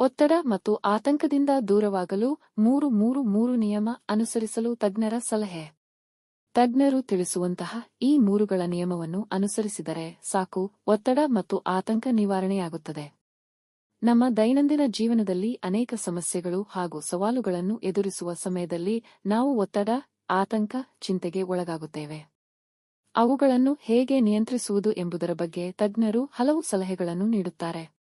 ಒತ್ತಡ ಮತ್ತು ಆತಂಕದಿಂದ ದೂರವಾಗಲು ಮೂರು ಮೂರು ಮೂರು ನಿಯಮ ಅನುಸರಿಸಲು ತಜ್ಞರ ಸಲಹೆ. ತಜ್ಞರು ತಿಳಿಸುವಂತಹ ಈ ಮೂರುಗಳ ನಿಯಮವನ್ನು ಅನುಸರಿಸಿದರೆ ಸಾಕು, ಒತ್ತಡ ಮತ್ತು ಆತಂಕ ನಿವಾರಣೆಯಾಗುತ್ತದೆ. ನಮ್ಮ ದೈನಂದಿನ ಜೀವನದಲ್ಲಿ ಅನೇಕ ಸಮಸ್ಯೆಗಳು ಹಾಗೂ ಸವಾಲುಗಳನ್ನು ಎದುರಿಸುವ ಸಮಯದಲ್ಲಿ ನಾವು ಒತ್ತಡ, ಆತಂಕ, ಚಿಂತೆಗೆ ಒಳಗಾಗುತ್ತೇವೆ. ಅವುಗಳನ್ನು ಹೇಗೆ ನಿಯಂತ್ರಿಸುವುದು ಎಂಬುದರ ಬಗ್ಗೆ ತಜ್ಞರು ಹಲವು ಸಲಹೆಗಳನ್ನು ನೀಡುತ್ತಾರೆ.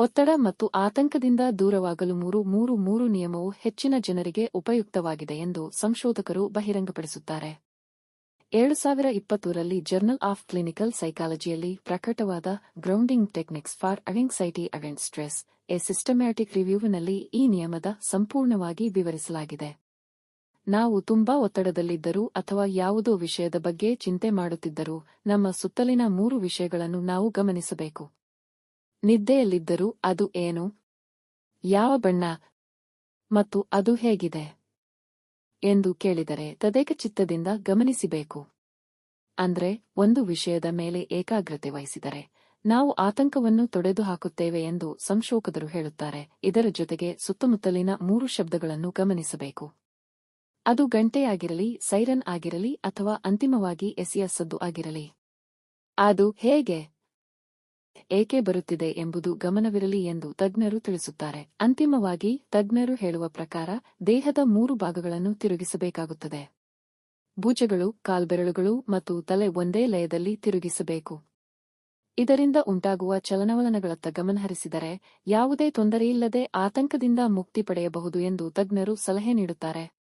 ಒತ್ತಡ ಮತ್ತು ಆತಂಕದಿಂದ ದೂರವಾಗಲು ಮೂರು ಮೂರು ಮೂರು ನಿಯಮವು ಹೆಚ್ಚಿನ ಜನರಿಗೆ ಉಪಯುಕ್ತವಾಗಿದೆ ಎಂದು ಸಂಶೋಧಕರು ಬಹಿರಂಗಪಡಿಸುತ್ತಾರೆ. ಏಳು ಸಾವಿರ ಇಪ್ಪತ್ತೂರಲ್ಲಿ ಜರ್ನಲ್ ಆಫ್ ಕ್ಲಿನಿಕಲ್ ಸೈಕಾಲಜಿಯಲ್ಲಿ ಪ್ರಕಟವಾದ grounding techniques for anxiety and stress a systematic ರಿವ್ಯೂವಿನಲ್ಲಿ ಈ ನಿಯಮದ ಸಂಪೂರ್ಣವಾಗಿ ವಿವರಿಸಲಾಗಿದೆ. ನಾವು ತುಂಬಾ ಒತ್ತಡದಲ್ಲಿದ್ದರೂ ಅಥವಾ ಯಾವುದೋ ವಿಷಯದ ಬಗ್ಗೆ ಚಿಂತೆ ಮಾಡುತ್ತಿದ್ದರೂ ನಮ್ಮ ಸುತ್ತಲಿನ ಮೂರು ವಿಷಯಗಳನ್ನು ನಾವು ಗಮನಿಸಬೇಕು. ನಿದ್ದೆಯಲ್ಲಿದ್ದರೂ ಅದು ಏನು? ಯಾವ ಬಣ್ಣ? ಮತ್ತು ಅದು ಹೇಗಿದೆ? ಎಂದು ಕೇಳಿದರೆ ತದೇಕ ಚಿತ್ತದಿಂದ ಗಮನಿಸಬೇಕು. ಅಂದ್ರೆ ಒಂದು ವಿಷಯದ ಮೇಲೆ ಏಕಾಗ್ರತೆ ವಹಿಸಿದರೆ. ನಾವು ಆತಂಕವನ್ನು ತೊಡೆದುಹಾಕುತ್ತೇವೆ ಎಂದು ಸಂಶೋಕದರು ಹೇಳುತ್ತಾರೆ. ಇದರ ಜೊತೆಗೆ ಸುತ್ತಮುತ್ತಲಿನ ಮೂರು ಶಬ್ದಗಳನ್ನು ಗಮನಿಸಬೇಕು. ಅದು ಗಂಟೆಯಾಗಿರಲಿ ಸೈರನ್ ಆಗಿರಲಿ ಅಥವಾ ಅಂತಿಮವಾಗಿ ಎಸೆಯ ಆಗಿರಲಿ. ಅದು ಹೇಗೆ? ಏಕೆ ಬರುತ್ತಿದೆ ಎಂಬುದು ಗಮನವಿರಲಿ ಎಂದು ತಜ್ಞರು ತಿಳಿಸುತ್ತಾರೆ. ಅಂತಿಮವಾಗಿ, ತಜ್ಞರು ಹೇಳುವ ಪ್ರಕಾರ, ದೇಹದ ಮೂರು ಭಾಗಗಳನ್ನು ತಿರುಗಿಸಬೇಕಾಗುತ್ತದೆ. ಭುಜಗಳು, ಕಾಲ್ಬೆರಳುಗಳು ಮತ್ತು ತಲೆ ಒಂದೇ ಲಯದಲ್ಲಿ ತಿರುಗಿಸಬೇಕು. ಇದರಿಂದ ಉಂಟಾಗುವ ಚಲನವಲನಗಳತ್ತ ಗಮನಹರಿಸಿದರೆ, ಯಾವುದೇ ತೊಂದರೆಯಿಲ್ಲದೆ ಆತಂಕದಿಂದ ಮುಕ್ತಿ ಪಡೆಯಬಹುದು ಎಂದು ತಜ್ಞರು ಸಲಹೆ ನೀಡುತ್ತಾರೆ.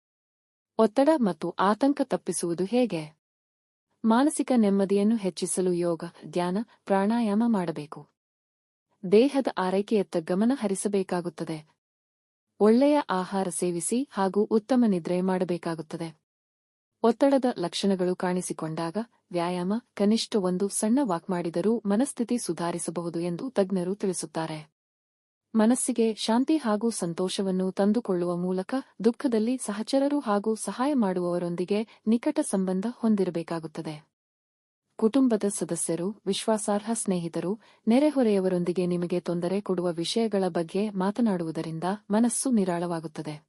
ಒತ್ತಡ ಮತ್ತು ಆತಂಕ ತಪ್ಪಿಸುವುದು ಹೇಗೆ? ಮಾನಸಿಕ ನೆಮ್ಮದಿಯನ್ನು ಹೆಚ್ಚಿಸಲು ಯೋಗ, ಧ್ಯಾನ, ಪ್ರಾಣಾಯಾಮ ಮಾಡಬೇಕು. ದೇಹದ ಆರೈಕೆಯತ್ತ ಗಮನ ಹರಿಸಬೇಕಾಗುತ್ತದೆ. ಒಳ್ಳೆಯ ಆಹಾರ ಸೇವಿಸಿ ಹಾಗೂ ಉತ್ತಮ ನಿದ್ರೆ ಮಾಡಬೇಕಾಗುತ್ತದೆ. ಒತ್ತಡದ ಲಕ್ಷಣಗಳು ಕಾಣಿಸಿಕೊಂಡಾಗ ವ್ಯಾಯಾಮ, ಕನಿಷ್ಠ ಒಂದು ಸಣ್ಣ ವಾಕ್ ಮಾಡಿದರೂ ಮನಸ್ಥಿತಿ ಸುಧಾರಿಸಬಹುದು ಎಂದು ತಜ್ಞರು ತಿಳಿಸುತ್ತಾರೆ. ಮನಸ್ಸಿಗೆ ಶಾಂತಿ ಹಾಗೂ ಸಂತೋಷವನ್ನು ತಂದುಕೊಳ್ಳುವ ಮೂಲಕ ದುಃಖದಲ್ಲಿ ಸಹಚರರು ಹಾಗೂ ಸಹಾಯ ಮಾಡುವವರೊಂದಿಗೆ ನಿಕಟ ಸಂಬಂಧ ಹೊಂದಿರಬೇಕಾಗುತ್ತದೆ. ಕುಟುಂಬದ ಸದಸ್ಯರು, ವಿಶ್ವಾಸಾರ್ಹ ಸ್ನೇಹಿತರು, ನೆರೆಹೊರೆಯವರೊಂದಿಗೆ ನಿಮಗೆ ತೊಂದರೆ ಕೊಡುವ ವಿಷಯಗಳ ಬಗ್ಗೆ ಮಾತನಾಡುವುದರಿಂದ ಮನಸ್ಸು ನಿರಾಳವಾಗುತ್ತದೆ.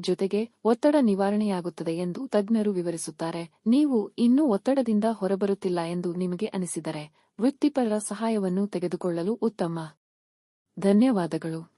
ಜೊತೆಗೆ ಒತ್ತಡ ನಿವಾರಣೆಯಾಗುತ್ತದೆ ಎಂದು ತಜ್ಞರು ವಿವರಿಸುತ್ತಾರೆ. ನೀವು ಇನ್ನೂ ಒತ್ತಡದಿಂದ ಹೊರಬರುತ್ತಿಲ್ಲ ಎಂದು ನಿಮಗೆ ಅನಿಸಿದರೆ ವೃತ್ತಿಪರರ ಸಹಾಯವನ್ನು ತೆಗೆದುಕೊಳ್ಳಲು ಉತ್ತಮ. ಧನ್ಯವಾದಗಳು.